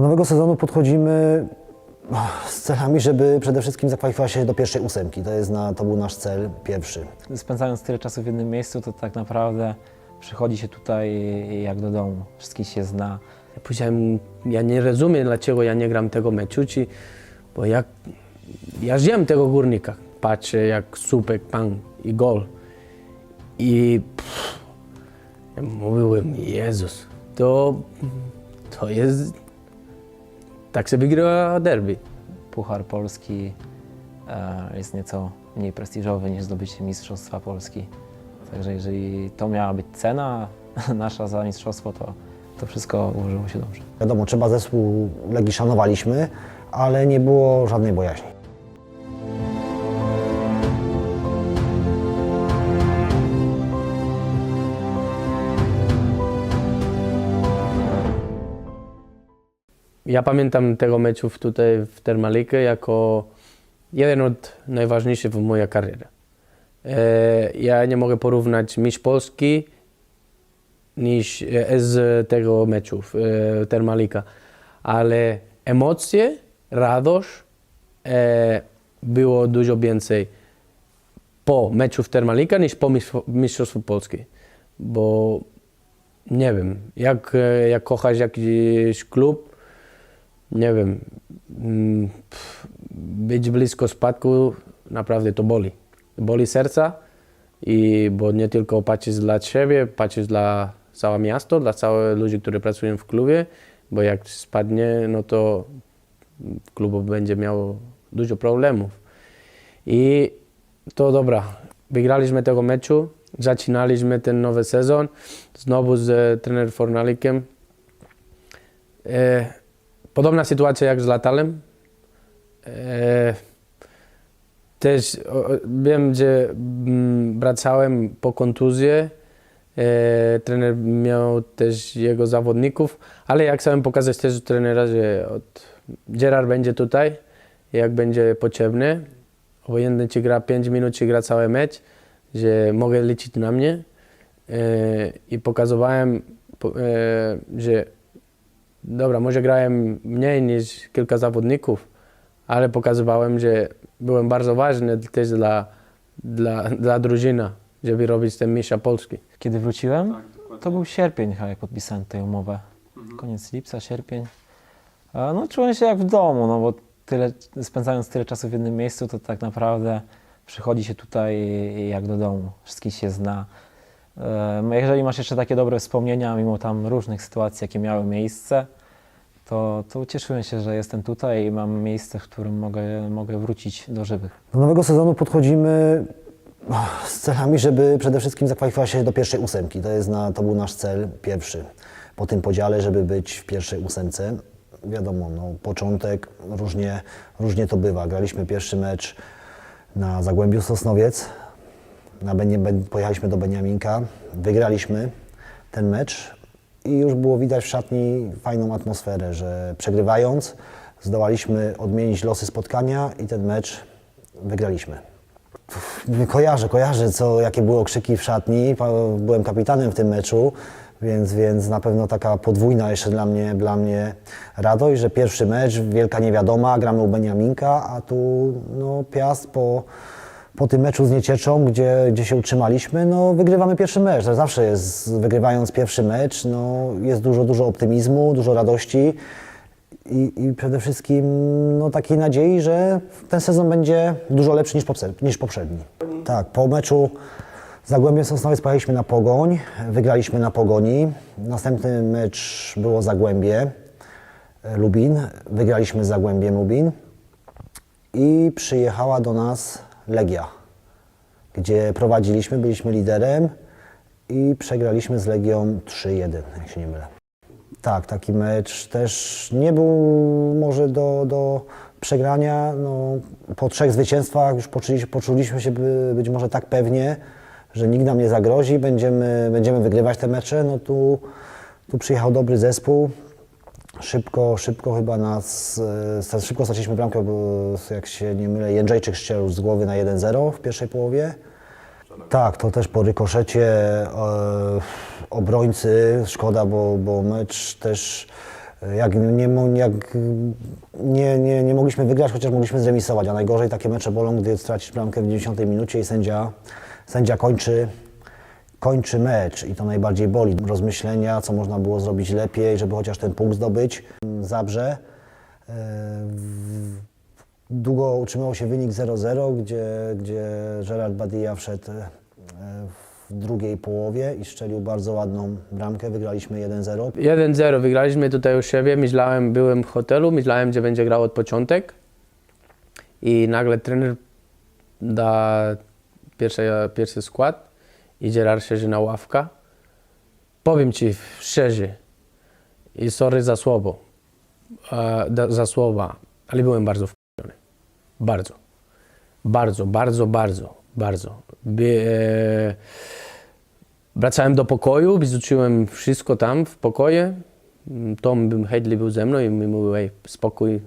Do nowego sezonu podchodzimy z celami, żeby przede wszystkim zakwalifikować się do pierwszej ósemki. To, jest na, to był nasz cel pierwszy. Spędzając tyle czasu w jednym miejscu, to tak naprawdę przychodzi się tutaj jak do domu. Wszystkich się zna. Ja powiedziałem, ja nie rozumiem, dlaczego ja nie gram tego meczu, ci, bo ja, ja żyłem tego górnika. Patrzę jak słupek, pan i gol. I pff, ja mówiłem, Jezus, to, to jest, tak się wygrywa derby. Puchar Polski e, jest nieco mniej prestiżowy niż zdobycie Mistrzostwa Polski. Także jeżeli to miała być cena nasza za mistrzostwo, to, to wszystko ułożyło się dobrze. Wiadomo, trzeba zespół Legii szanowaliśmy, ale nie było żadnej bojaźni. Ja pamiętam tego meczu tutaj w Termalikę jako jeden od najważniejszych w mojej karierze. E, ja nie mogę porównać mistrz Polski niż e, z tego meczu w e, Termalika, ale emocje, radość było dużo więcej po meczu w Termalika niż po mistrz- Mistrzostwu Polski, bo nie wiem, jak, jak kochasz jakiś klub, nie wiem, mm, być blisko spadku naprawdę to boli. Boli serca, i bo nie tylko patrzysz dla siebie, patrzysz dla całe miasto, dla całych ludzi, którzy pracują w klubie, bo jak spadnie, no to klub będzie miał dużo problemów. I to dobra, wygraliśmy tego meczu, zaczynaliśmy ten nowy sezon, znowu z e, trener Fornalikiem. E, Podobna sytuacja jak z Latalem. E, też o, wiem, że mm, wracałem po kontuzję. E, trener miał też jego zawodników, ale jak chciałem pokazać też trenera, że od Gerard będzie tutaj, jak będzie potrzebny. Obojętnie czy gra 5 minut, czy gra cały mecz, że mogę liczyć na mnie. E, I pokazywałem, po, e, że Dobra, może grałem mniej niż kilka zawodników, ale pokazywałem, że byłem bardzo ważny też dla, dla, dla drużyny, żeby robić ten mistrza Polski. Kiedy wróciłem, to był sierpień, chyba, jak podpisałem tę umowę. Koniec lipca, sierpień. A, No, czułem się jak w domu, no bo tyle, spędzając tyle czasu w jednym miejscu, to tak naprawdę przychodzi się tutaj jak do domu. Wszystkich się zna. E, Jeżeli masz jeszcze takie dobre wspomnienia, mimo tam różnych sytuacji, jakie miały miejsce, to, to ucieszyłem się, że jestem tutaj i mam miejsce, w którym mogę, mogę wrócić do żywych. Do nowego sezonu podchodzimy z celami, żeby przede wszystkim zakwalifikować się do pierwszej ósemki. To, jest na, to był nasz cel pierwszy. Po tym podziale, żeby być w pierwszej ósemce. Wiadomo, no, początek, różnie, różnie to bywa. Graliśmy pierwszy mecz na Zagłębiu Sosnowiec. Na Benie, Ben- pojechaliśmy do Beniaminka, wygraliśmy ten mecz i już było widać w szatni fajną atmosferę, że przegrywając zdołaliśmy odmienić losy spotkania i ten mecz wygraliśmy. Kojarzę, kojarzę, co, jakie były okrzyki w szatni. Byłem kapitanem w tym meczu, więc, więc na pewno taka podwójna jeszcze dla mnie, dla mnie radość, że pierwszy mecz, wielka niewiadoma, gramy u Beniaminka, a tu no, Piast po, po tym meczu z Niecieczą, gdzie, gdzie się utrzymaliśmy, no wygrywamy pierwszy mecz. To zawsze jest, wygrywając pierwszy mecz, no, jest dużo, dużo optymizmu, dużo radości i, i przede wszystkim no, takiej nadziei, że ten sezon będzie dużo lepszy niż, popse- niż poprzedni. Tak, po meczu z Zagłębiem Sosnowiec pojechaliśmy na Pogoń, wygraliśmy na Pogoni. Następny mecz było Zagłębie e, Lubin, wygraliśmy z Zagłębiem Lubin i przyjechała do nas Legia, gdzie prowadziliśmy, byliśmy liderem i przegraliśmy z Legią 3-1, jak się nie mylę. Tak, taki mecz też nie był może do, do przegrania. No, po trzech zwycięstwach już poczuliśmy, poczuliśmy się by, być może tak pewnie, że nikt nam nie zagrozi, będziemy, będziemy wygrywać te mecze. No tu, tu przyjechał dobry zespół. Szybko, szybko chyba nas, e, szybko straciliśmy bramkę, bo jak się nie mylę, Jędrzejczyk strzelił z głowy na 1-0 w pierwszej połowie. Tak, to też po rykoszecie e, obrońcy, szkoda, bo, bo mecz też Jak, nie, jak nie, nie, nie mogliśmy wygrać, chociaż mogliśmy zremisować, a najgorzej takie mecze bolą, gdy stracisz bramkę w 90 minucie i sędzia, sędzia kończy, kończy mecz i to najbardziej boli. Rozmyślenia, co można było zrobić lepiej, żeby chociaż ten punkt zdobyć. Zabrze. e, Długo utrzymał się wynik 0-0, gdzie, gdzie Gerard Badia wszedł e, w drugiej połowie i strzelił bardzo ładną bramkę. Wygraliśmy 1-0. 1-0 wygraliśmy tutaj u siebie. Myślałem, byłem w hotelu, myślałem, że będzie grał od początek. I nagle trener da pierwszy, pierwszy skład i Gerard siedzi na ławka. Powiem Ci szczerze i sorry za słowo, e, za słowa, ale byłem bardzo wkurzony. Bardzo. Bardzo, bardzo, bardzo, bardzo. By, e, Wracałem do pokoju, wyzuczyłem wszystko tam w pokoju. Mm, Tom Hedley był ze mną i mi mówił, spokój,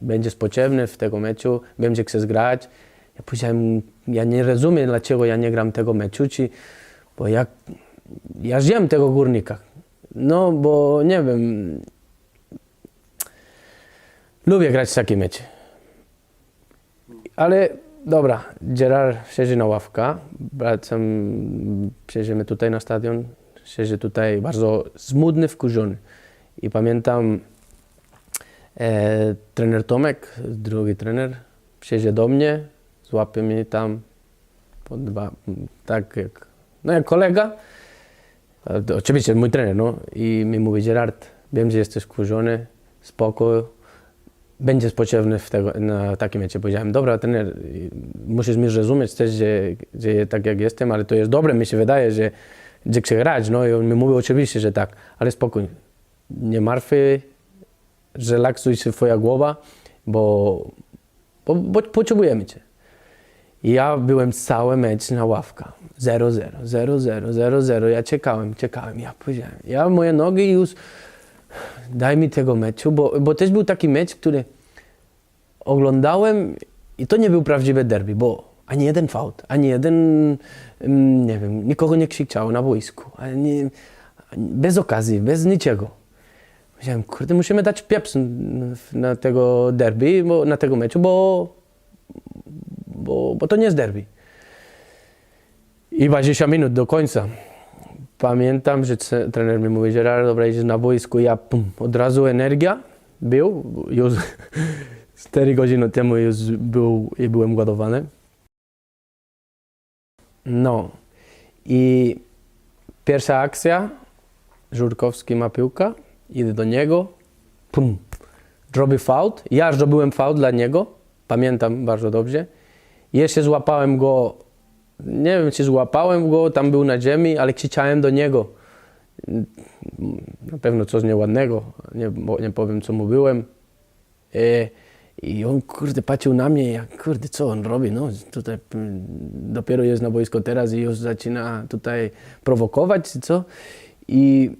będziesz potrzebny w tego meczu, wiem, że chcesz grać. Ja powiedziałem, ja nie rozumiem, dlaczego ja nie gram tego meczu, czy, bo ja, ja zjem tego górnika. No, bo nie wiem, lubię grać w takie mecze. Ale dobra, Gerard siedzi na ławka, wracam, siedzimy tutaj na stadion, siedzi tutaj bardzo smutny, wkurzony. I pamiętam, e, trener Tomek, drugi trener, siedzi do mnie, złapie mnie tam, pod dwa, tak jak, no jak kolega, oczywiście mój trener, no, i mi mówi, Gerard, wiem, że jesteś wkurzony, spokój, będziesz potrzebny w tego, na takim mecie. Powiedziałem, dobra, trener, musisz mi zrozumieć też, że, że tak jak jestem, ale to jest dobre, mi się wydaje, że, że chcę grać. No i on mi mówi oczywiście, że tak, ale spokój, nie martwy, relaksuj się twoja głowa, bo, bo, bo potrzebujemy cię. Ja byłem cały mecz na ławka. 0-0, 0-0, 0-0. Ja czekałem, czekałem. Ja powiedziałem, ja moje nogi już daj mi tego meczu, bo, bo też był taki mecz, który oglądałem i to nie był prawdziwy derby, bo ani jeden fault, ani jeden, mm, nie wiem, nikogo nie krzyczał na boisku, ani, bez okazji, bez niczego. Myślałem, kurde, musimy dać pieprz na tego derby, bo, na tego meczu, bo, bo, bo to nie jest derby. I 20 minut do końca. Pamiętam, że trener mi mówi, Gerard, dobra, idziesz na boisku. Ja pum, od razu energia był. Już 4 godziny temu już był, i byłem głodowany. No. I pierwsza akcja. Żurkowski ma piłkę. Idę do niego. Pum. Robi fault. Ja zrobiłem fault dla niego. Pamiętam bardzo dobrze. Jeszcze złapałem go nie wiem, czy złapałem go, tam był na ziemi, ale krzyczałem do niego. Na pewno coś nieładnego, nie, nie powiem, co mówiłem. E, I on, kurde, patrzył na mnie, jak, kurde, co on robi, no, tutaj dopiero jest na boisko teraz i już zaczyna tutaj prowokować, co. I,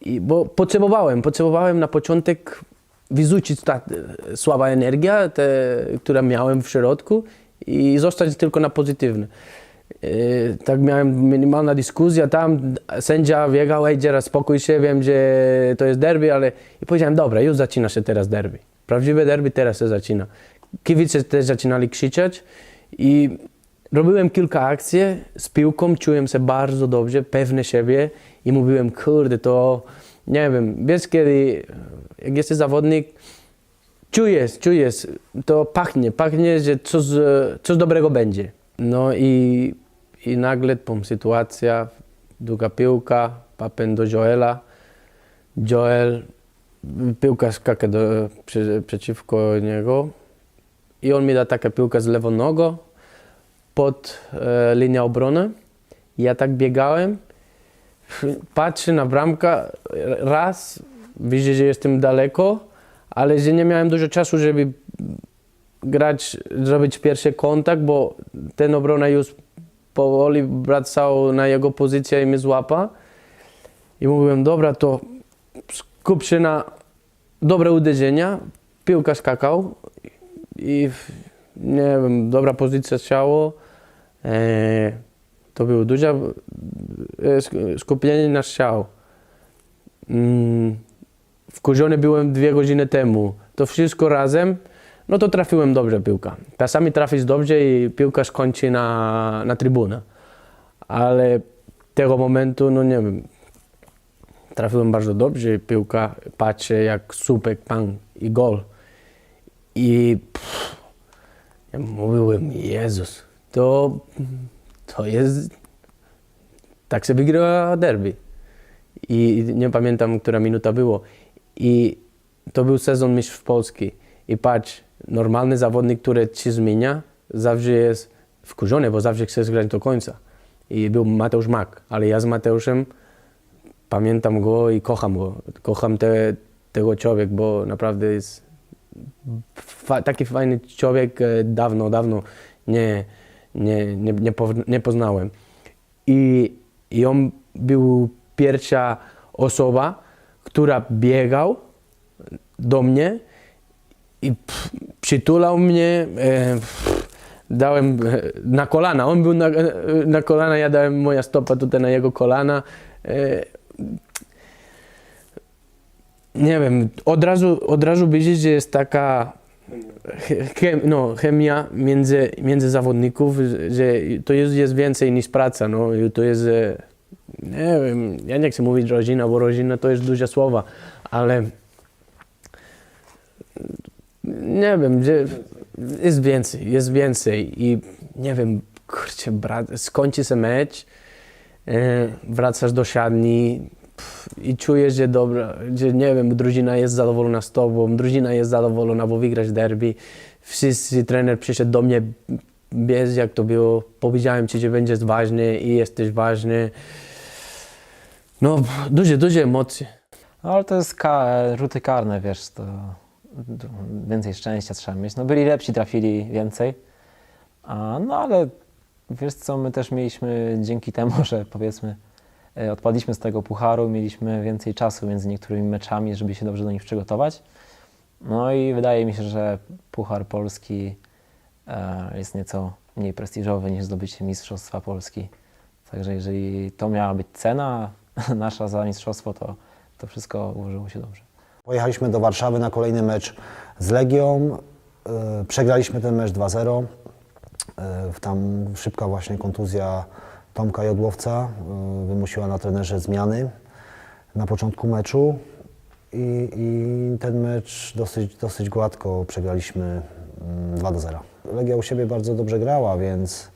i bo potrzebowałem, potrzebowałem na początek wyrzucić ta słaba energia, te, która miałem w środku i zostać tylko na pozytywne. E, tak miałem minimalna dyskusja tam, sędzia biegał, ej Gerard, spokój się, wiem, że to jest derby, ale i powiedziałem, dobra, już zaczyna się teraz derby. Prawdziwe derby teraz się zaczyna. Kibice też zaczynali krzyczeć i robiłem kilka akcji z piłką, czułem się bardzo dobrze, pewny siebie i mówiłem, kurde, to nie wiem, wiesz kiedy, jak jesteś zawodnik, czujesz, czujesz, to pachnie, pachnie, że coś, coś dobrego będzie. No i, i nagle pum, sytuacja, długa piłka, papem do Joela. Joel, piłka skaka do, przy, przeciwko niego i on mi da taką piłkę z lewą nogą pod e, linię obrony. Ja tak biegałem, patrzę na bramkę, raz, widzę, że jestem daleko, ale że nie miałem dużo czasu, żeby grać, zrobić pierwszy kontakt, bo ten obrona już powoli wracał na jego pozycję i mnie złapa. I mówiłem, dobra, to skup się na dobre uderzenia. Piłka skakał i nie wiem, dobra pozycja strzału. E, to było duże e, sk- skupienie na. Mm, wkurzony byłem dwie godziny temu. To wszystko razem, no to trafiłem dobrze piłka. Czasami trafisz dobrze i piłka skończy na, na trybunę. Ale tego momentu, no nie wiem, trafiłem bardzo dobrze, piłka patrzę jak słupek, pan i gol. I pff, ja mówiłem, Jezus, to, to jest, tak się wygrywa derby. I nie pamiętam, która minuta było. I to był sezon mistrzów Polski. I patrz, normalny zawodnik, który się zmienia, zawsze jest wkurzony, bo zawsze chce grać do końca. I był Mateusz Mak, ale ja z Mateuszem pamiętam go i kocham go. Kocham te, tego człowieka, bo naprawdę jest fa- taki fajny człowiek, e, dawno, dawno nie, nie, nie, nie, nie poznałem. I, I on był pierwsza osoba, która biegał do mnie i pff, przytulał mnie, e, pff, dałem e, na kolana. On był na, e, na kolana, ja dałem moja stopa tutaj na jego kolana. E, nie wiem, od razu, od razu widzisz, że jest taka che- chem, no, chemia między, między zawodników, że to jest, jest więcej niż praca. No. To jest, e, nie wiem, ja nie chcę mówić rodzina, bo rodzina to jest duże słowa, ale nie wiem, że jest więcej, jest więcej i nie wiem, kurczę, brat, skończy się mecz, e, wracasz do siadni pff, i czujesz, że dobra, że nie wiem, drużyna jest zadowolona z tobą, drużyna jest zadowolona, bo wygrasz derby. Wszyscy, trener przyszedł do mnie, wiesz jak to było, powiedziałem ci, że będziesz ważny i jesteś ważny. No, duże, duże emocje. No ale to jest ka- rzuty karne, wiesz, to więcej szczęścia trzeba mieć. No byli lepsi, trafili więcej. A, no ale wiesz co, my też mieliśmy dzięki temu, że powiedzmy e, odpadliśmy z tego pucharu, mieliśmy więcej czasu między niektórymi meczami, żeby się dobrze do nich przygotować. No i wydaje mi się, że Puchar Polski e, jest nieco mniej prestiżowy niż zdobycie Mistrzostwa Polski. Także jeżeli to miała być cena nasza za mistrzostwo, to, to wszystko ułożyło się dobrze. Pojechaliśmy do Warszawy na kolejny mecz z Legią. E, Przegraliśmy ten mecz 2-0. E, Tam szybka właśnie kontuzja Tomka Jodłowca e, wymusiła na trenerze zmiany na początku meczu. I, i ten mecz dosyć, dosyć gładko przegraliśmy mm, 2 0. Legia u siebie bardzo dobrze grała, więc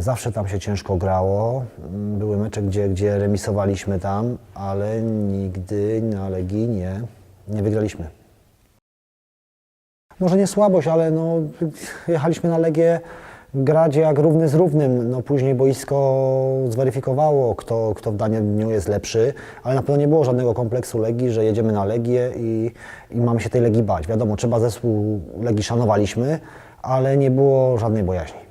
zawsze tam się ciężko grało. Mm, Były mecze, gdzie, gdzie remisowaliśmy tam, ale nigdy na Legii nie, nie wygraliśmy. Może nie słabość, ale no, jechaliśmy na Legię grać jak równy z równym. No, później boisko zweryfikowało, kto, kto w danym dniu jest lepszy, ale na pewno nie było żadnego kompleksu Legii, że jedziemy na Legię i, i mamy się tej Legii bać. Wiadomo, trzeba zespół Legii szanowaliśmy, ale nie było żadnej bojaźni.